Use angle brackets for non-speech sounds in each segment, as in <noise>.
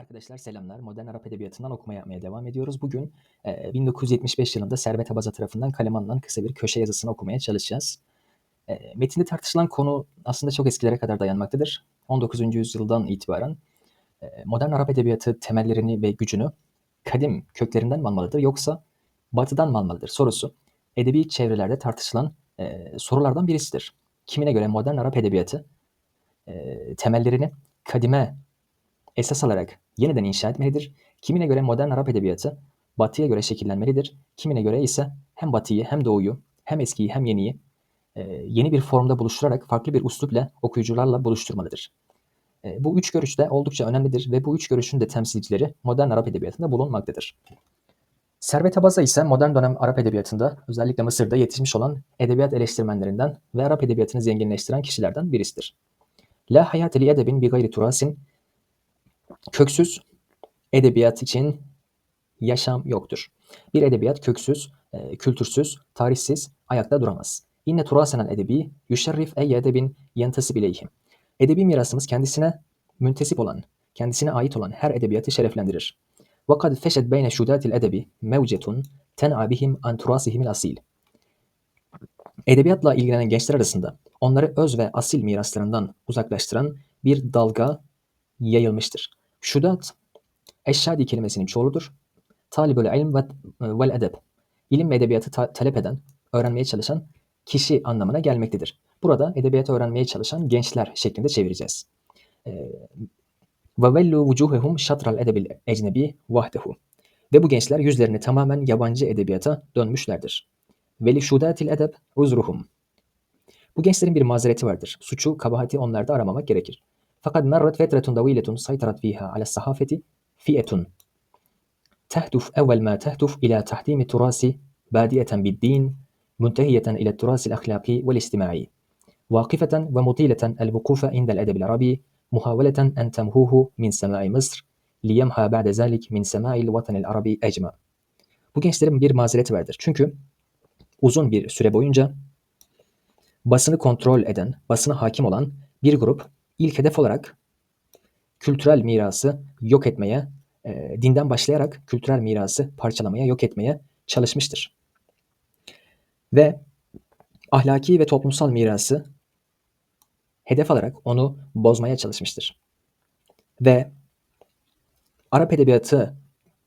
Arkadaşlar selamlar. Modern Arap Edebiyatı'ndan okuma yapmaya devam ediyoruz. Bugün e, 1975 yılında Servet Abaza tarafından kaleme alınan kısa bir köşe yazısını okumaya çalışacağız. E, metinde tartışılan konu aslında çok eskilere kadar dayanmaktadır. 19. yüzyıldan itibaren e, modern Arap Edebiyatı temellerini ve gücünü kadim köklerinden mi almalıdır yoksa batıdan mı almalıdır sorusu edebi çevrelerde tartışılan e, sorulardan birisidir. Kimine göre modern Arap Edebiyatı e, temellerini kadime esas alarak yeniden inşa etmelidir. Kimine göre modern Arap edebiyatı batıya göre şekillenmelidir. Kimine göre ise hem batıyı hem doğuyu hem eskiyi hem yeniyi e, yeni bir formda buluşturarak farklı bir üslupla okuyucularla buluşturmalıdır. E, bu üç görüş de oldukça önemlidir ve bu üç görüşün de temsilcileri modern Arap edebiyatında bulunmaktadır. Servet Abaza ise modern dönem Arap edebiyatında özellikle Mısır'da yetişmiş olan edebiyat eleştirmenlerinden ve Arap edebiyatını zenginleştiren kişilerden birisidir. La hayate li edebin bi gayri turasin Köksüz edebiyat için yaşam yoktur. Bir edebiyat köksüz, e, kültürsüz, tarihsiz ayakta duramaz. İnne turasenel edebi yüşerrif ey edebin yentasib ileyhim. Edebi mirasımız kendisine müntesip olan, kendisine ait olan her edebiyatı şereflendirir. Kad feşet beyne şudatil edebi mevcetun ten'a bihim an turasihimil asil. Edebiyatla ilgilenen gençler arasında onları öz ve asil miraslarından uzaklaştıran bir dalga yayılmıştır. Şudat, eşşadi kelimesinin çoğuludur. Talibül ilm ve vel edeb. İlim ve edebiyatı ta- talep eden, öğrenmeye çalışan kişi anlamına gelmektedir. Burada edebiyatı öğrenmeye çalışan gençler şeklinde çevireceğiz. Ee, Ve vellu vucuhehum şatral edebil ecnebi vahdehu. Ve bu gençler yüzlerini tamamen yabancı edebiyata dönmüşlerdir. Veli şudatil edeb uzruhum. Bu gençlerin bir mazereti vardır. Suçu, kabahati onlarda aramamak gerekir. فقد مرت فترة طويلة سيطرت فيها على الصحافة فئة تهدف أول ما تهدف إلى تحطيم التراث بادئة بالدين منتهية إلى التراث الأخلاقي والاجتماعي واقفة ومطيلة الوقوف عند الأدب العربي محاولة أن تمهوه من سماع مصر ليمحى بعد ذلك من سماع الوطن العربي أجمع. Bu gençlerin bir mazereti vardır. Çünkü uzun bir süre boyunca basını kontrol eden, basına hakim olan bir grup ilk hedef olarak kültürel mirası yok etmeye, e, dinden başlayarak kültürel mirası parçalamaya, yok etmeye çalışmıştır. Ve ahlaki ve toplumsal mirası hedef alarak onu bozmaya çalışmıştır. Ve Arap edebiyatı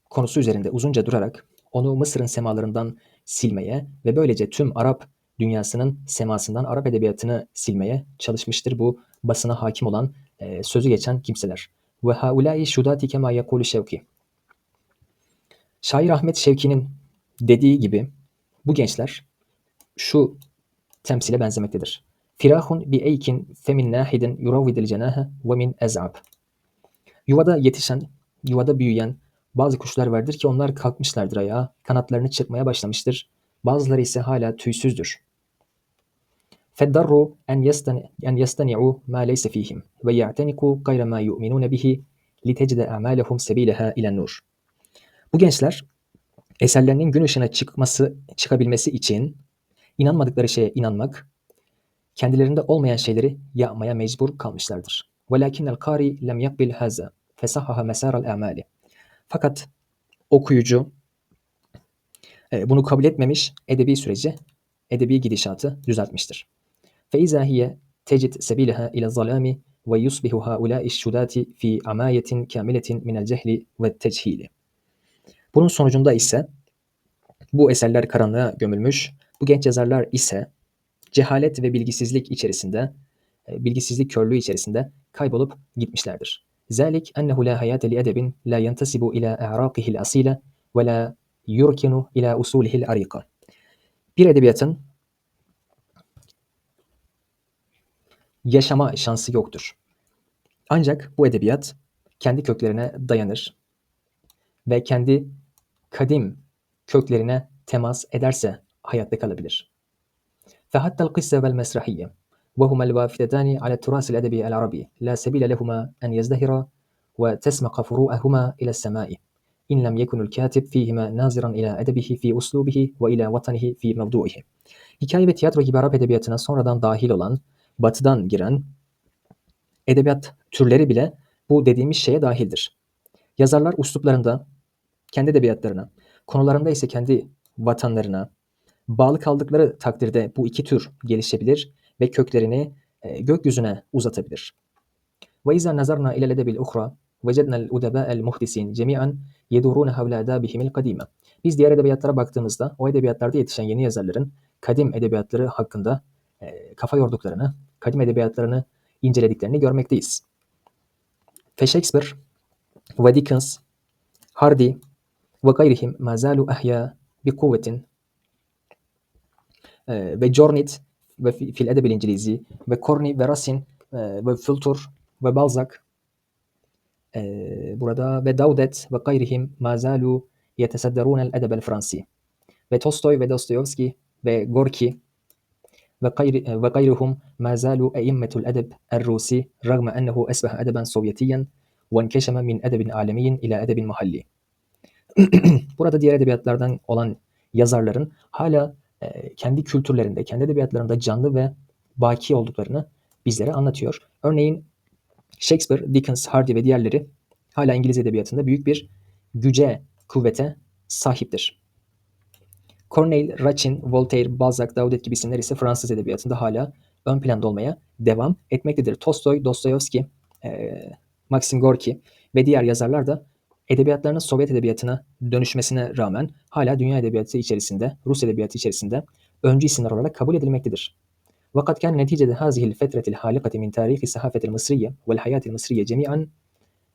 konusu üzerinde uzunca durarak onu Mısır'ın semalarından silmeye ve böylece tüm Arap dünyasının semasından Arap edebiyatını silmeye çalışmıştır bu basına hakim olan e, sözü geçen kimseler. Ve haulâi şudâti kemâ yekûlü Şevki. Şair Ahmet Şevki'nin dediği gibi bu gençler şu temsile benzemektedir. Firahun bi eykin femin nahidin yuravvidil cenahe ve min ez'ab. Yuvada yetişen, yuvada büyüyen bazı kuşlar vardır ki onlar kalkmışlardır ayağa, kanatlarını çırpmaya başlamıştır. Bazıları ise hala tüysüzdür. فالضر أن يستن أن يستنعوا ما ليس فيهم ويعتنقوا غير ما يؤمنون به لتجد أعمالهم سبيلها إلى النور. Bu gençler eserlerinin gün ışığına çıkması, çıkabilmesi için inanmadıkları şeye inanmak, kendilerinde olmayan şeyleri yapmaya mecbur kalmışlardır. وَلَكِنَّ الْقَارِ لَمْ يَقْبِلْ هَذَا فَسَحَّهَ مَسَارَ الْاَعْمَالِ Fakat okuyucu e, bunu kabul etmemiş, edebi süreci, edebi gidişatı düzeltmiştir. فإذا هي تجد سبيلها إلى الظلام ويصبح هؤلاء الشدات في عماية كاملة من الجهل والتجهيل. Bunun sonucunda ise bu eserler karanlığa gömülmüş, bu genç yazarlar ise cehalet ve bilgisizlik içerisinde, e, bilgisizlik körlüğü içerisinde kaybolup gitmişlerdir. ذلك أنه لا حياة لأدب لا ينتسب إلى أعراقه الأصيلة ولا يركن إلى أصوله العريقة. Bir edebiyatın yaşama şansı yoktur. Ancak bu edebiyat kendi köklerine dayanır ve kendi kadim köklerine temas ederse hayatta kalabilir. فحتى القصة والمسرحية وهما الوافتان على التراث الأدبي العربي لا سبيل لهما أن يزدهرا وتسمق فروعهما إلى السماء إن لم يكن الكاتب فيهما ناظرا إلى أدبه في أسلوبه وإلى وطنه في موضوعه. Hikaye ve tiyatro gibi Arap edebiyatına sonradan dahil olan batıdan giren edebiyat türleri bile bu dediğimiz şeye dahildir. Yazarlar usluplarında, kendi edebiyatlarına, konularında ise kendi vatanlarına bağlı kaldıkları takdirde bu iki tür gelişebilir ve köklerini e, gökyüzüne uzatabilir. Ve izâ nazarna ilel edebil uhra vecedna el udebâ el muhdisin cemi'an yedurûne. Biz diğer edebiyatlara baktığımızda o edebiyatlarda yetişen yeni yazarların kadim edebiyatları hakkında e, kafa yorduklarını, kadim edebiyatlarını incelediklerini görmekteyiz. Ve Shakespeare ve Dickens, Hardy ve gayrihim ma zalu ahya bi kuvvetin e, ve Jornet ve fi- fil edebil İngilizi ve Corny ve Racine e, ve Fultur ve Balzac burada ve Daudet ve gayrihim ma zalu yetesadderun el edebel Fransi ve Tolstoy ve Dostoyevski ve Gorki ve gayri ve gayruhum ma zalu eimmetul edeb el-Rusi ragma ennehu esbaha edeben Sovyetiyen ve enkeşeme min edebin alemiyin ila mahalli. <clears throat> Burada diğer edebiyatlardan olan yazarların hala e, kendi kültürlerinde, kendi edebiyatlarında canlı ve baki olduklarını bizlere anlatıyor. Örneğin Shakespeare, Dickens, Hardy ve diğerleri hala İngiliz edebiyatında büyük bir güce, kuvvete sahiptir. Corneille, Racine, Voltaire, Balzac, Daudet gibi isimler ise Fransız edebiyatında hala ön planda olmaya devam etmektedir. Tolstoy, Dostoyevski, e, Maxim Gorki ve diğer yazarlar da edebiyatlarının Sovyet edebiyatına dönüşmesine rağmen hala dünya edebiyatı içerisinde, Rus edebiyatı içerisinde öncü isimler olarak kabul edilmektedir. Vakat kan neticede hazihil fetretil halikati min tarihi sahafetil mısriye vel hayatil mısriye cemi'an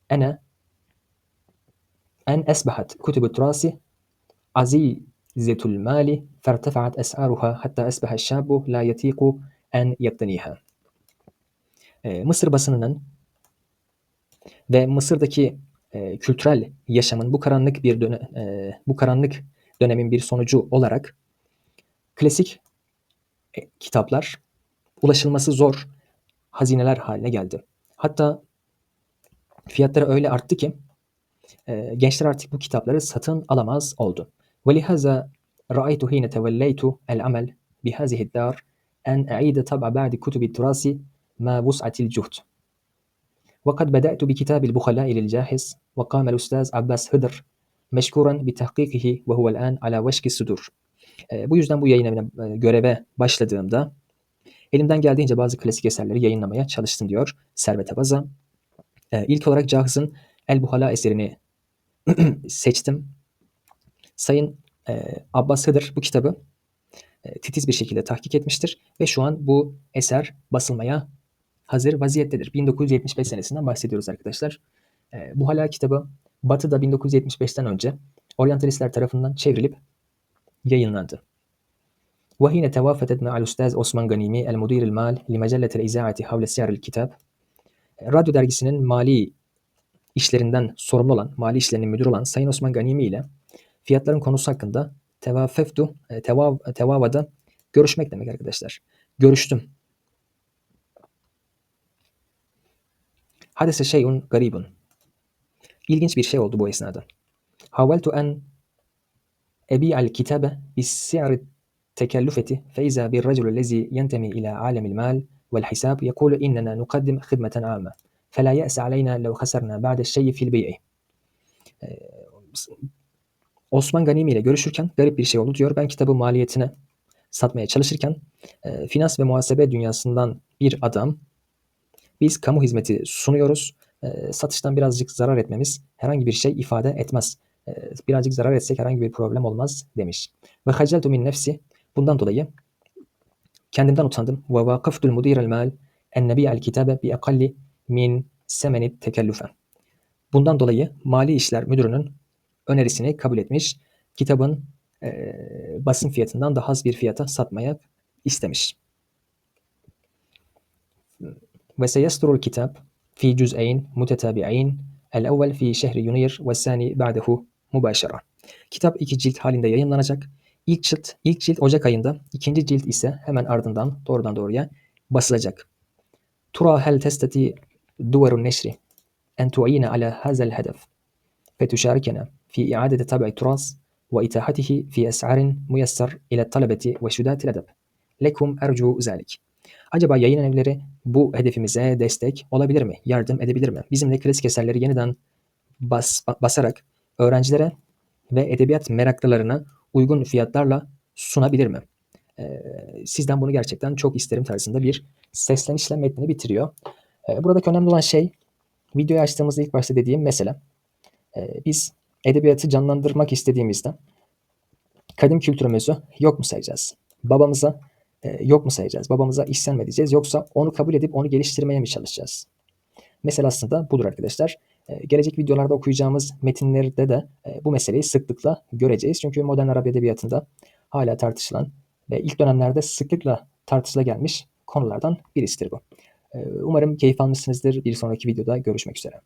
ene en esbahat kutubu turasi aziz عزيزة المال فارتفعت أسعارها حتى أصبح الشاب لا يطيق أن يقتنيها. Ee, Mısır basınının ve Mısır'daki e, kültürel yaşamın bu karanlık bir döne, e, bu karanlık dönemin bir sonucu olarak klasik e, kitaplar ulaşılması zor hazineler haline geldi. Hatta fiyatları öyle arttı ki e, gençler artık bu kitapları satın alamaz oldu. وَلِهَذَا رَأَيْتُ حِينَ تَوَلَّيْتُ الْعَمَلِ بِهَذِهِ الدَّارِ أن أعيد طبع بعض كتب التراث ما وسعة الجهد وقد بدأت بكتاب البخلاء للجاحظ وقام الأستاذ عباس هدر مشكورا بتحقيقه وهو الآن على وشك الصدور. E, bu yüzden bu yayın evine e, göreve başladığımda elimden geldiğince bazı klasik eserleri yayınlamaya çalıştım diyor Servet Abaza. E, ilk olarak Cahız'ın El Buhala eserini <clears throat> seçtim. Sayın e, Abbas Hıdır bu kitabı e, titiz bir şekilde tahkik etmiştir ve şu an bu eser basılmaya hazır vaziyettedir. 1975 senesinden bahsediyoruz arkadaşlar. E, bu hala kitabı Batı'da 1975'ten önce oryantalistler tarafından çevrilip yayınlandı. وحين توافدت مع الأستاذ Osman Ganimi المدير المال لمجلة الإذاعة حول سعر الكتاب Radyo dergisinin mali işlerinden sorumlu olan, mali işlerinin müdürü olan Sayın Osman Ganimi ile Fiyatların konusu hakkında tevafeftu, e, tevav, e, tevavada görüşmek demek arkadaşlar. Görüştüm. Hadise şeyun garibun. İlginç bir şey oldu bu esnada. Haveltu en ebi'al kitabe bis si'ri tekellufeti fe iza bir raculu lezi yentemi ila alemil mal vel hisab yekulu innena nukaddim hidmeten âme. Fela ye'se aleyna lev hasarna ba'de şeyi fil bey'i. E, Osman Ganimi ile görüşürken garip bir şey oldu diyor. Ben kitabı maliyetine satmaya çalışırken e, finans ve muhasebe dünyasından bir adam biz kamu hizmeti sunuyoruz. E, satıştan birazcık zarar etmemiz herhangi bir şey ifade etmez. E, birazcık zarar etsek herhangi bir problem olmaz demiş. Ve haceltu min nefsi bundan dolayı kendimden utandım. Ve vakıftul mudirel mal en nebi'al kitabe bi akalli min semeni tekellüfe. Bundan dolayı Mali İşler Müdürü'nün önerisini kabul etmiş. Kitabın e, basın fiyatından daha az bir fiyata satmaya istemiş. Ve seyesturul kitap fi cüz'eyn mutetabi'eyn el evvel fi şehri yunir ve sani ba'dehu mübaşara. Kitap iki cilt halinde yayınlanacak. İlk cilt, ilk cilt Ocak ayında, ikinci cilt ise hemen ardından doğrudan doğruya basılacak. Tura hel testeti duvarun neşri en tu'ine ala hazel hedef fetüşerikene في إعادة طبع التراث وإتاحته في أسعار ميسر إلى الطلبة وشدات الأدب. Lekum ercu zalik. Acaba yayın evleri bu hedefimize destek olabilir mi? Yardım edebilir mi? Bizimle klasik eserleri yeniden bas, basarak öğrencilere ve edebiyat meraklılarına uygun fiyatlarla sunabilir mi? Ee, sizden bunu gerçekten çok isterim tarzında bir seslenişle metnini bitiriyor. Ee, buradaki önemli olan şey videoyu açtığımızda ilk başta dediğim mesele. Ee, biz edebiyatı canlandırmak istediğimizde kadim kültürümüzü yok mu sayacağız? Babamıza e, yok mu sayacağız? Babamıza isyan mı edeceğiz? Yoksa onu kabul edip onu geliştirmeye mi çalışacağız? Mesele aslında budur arkadaşlar. E, gelecek videolarda okuyacağımız metinlerde de e, bu meseleyi sıklıkla göreceğiz. Çünkü modern Arap Edebiyatı'nda hala tartışılan ve ilk dönemlerde sıklıkla tartışıla gelmiş konulardan birisidir bu. E, umarım keyif almışsınızdır. Bir sonraki videoda görüşmek üzere.